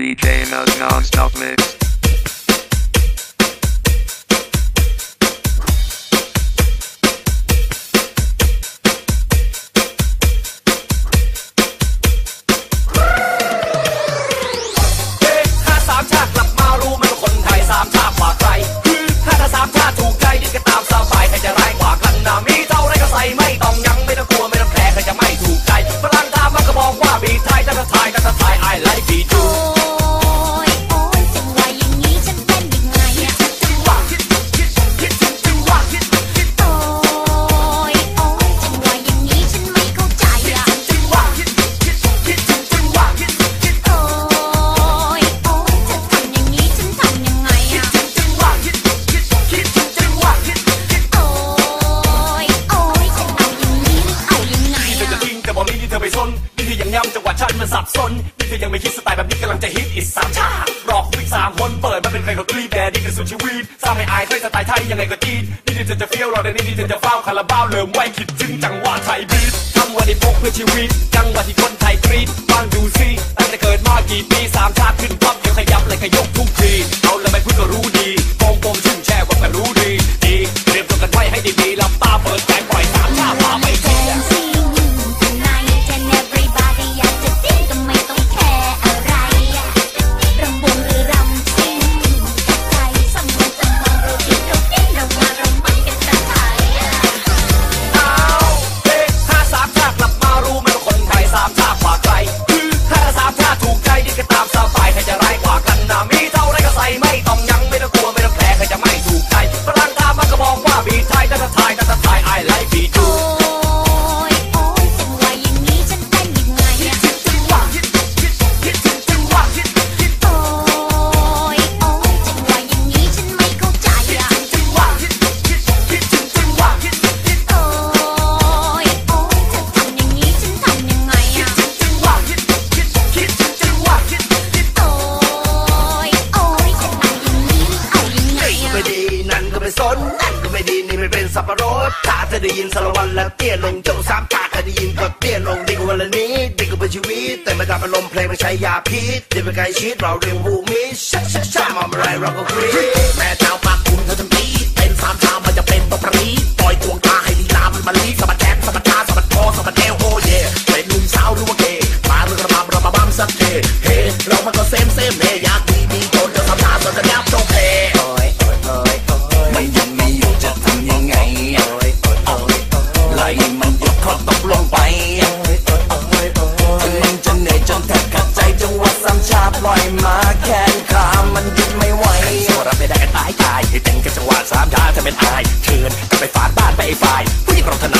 DJ Nuz non-stop mix. สับสนนี่เธอยังไม่คิดสไตล์แบบนี้กำลังจะฮิตอีกสามชารอกคุยสามคนเปิดมาเป็นเพลงของกรีแบร์นี่คือสุดชีวิตสร้างให้อายเคยสไตล์ไทยยังไงก็จีนนี่เธอจะเฟี้ยวเราในนี่เธอจะเฝ้าคาราบ้าเลิมไว้คิดถึงจังหวะไทยบีททำวันที่พกเพื่อชีวิต จังหวะที่คนไทยกรีดฟังดูซิตั้งแต่เกิดมากี่ปีสามชาขึ้นปั๊บยังขยับเลยขยกทุกที ปะรดถ้าจะได้ยินสารวันแล้วเตี้ยลงจงสามถ้าเคยได้ยินก็เตี้ยลงดีกว่าวันนี้ดีกว่าเป็นชีวิตแต่ไม่ทำอารมณ์เพลงมันใช้ยาพิษเดี๋ยวไปไกลชิดเราเรียกบูมิชชชชะชะมาอะไรเราก็กรีแม่เจ้าปัก เธอเป็นอายเชิญกลับไปฝาดบ้านไปไอ้ฝ่ายผู้หญิงเราถนัด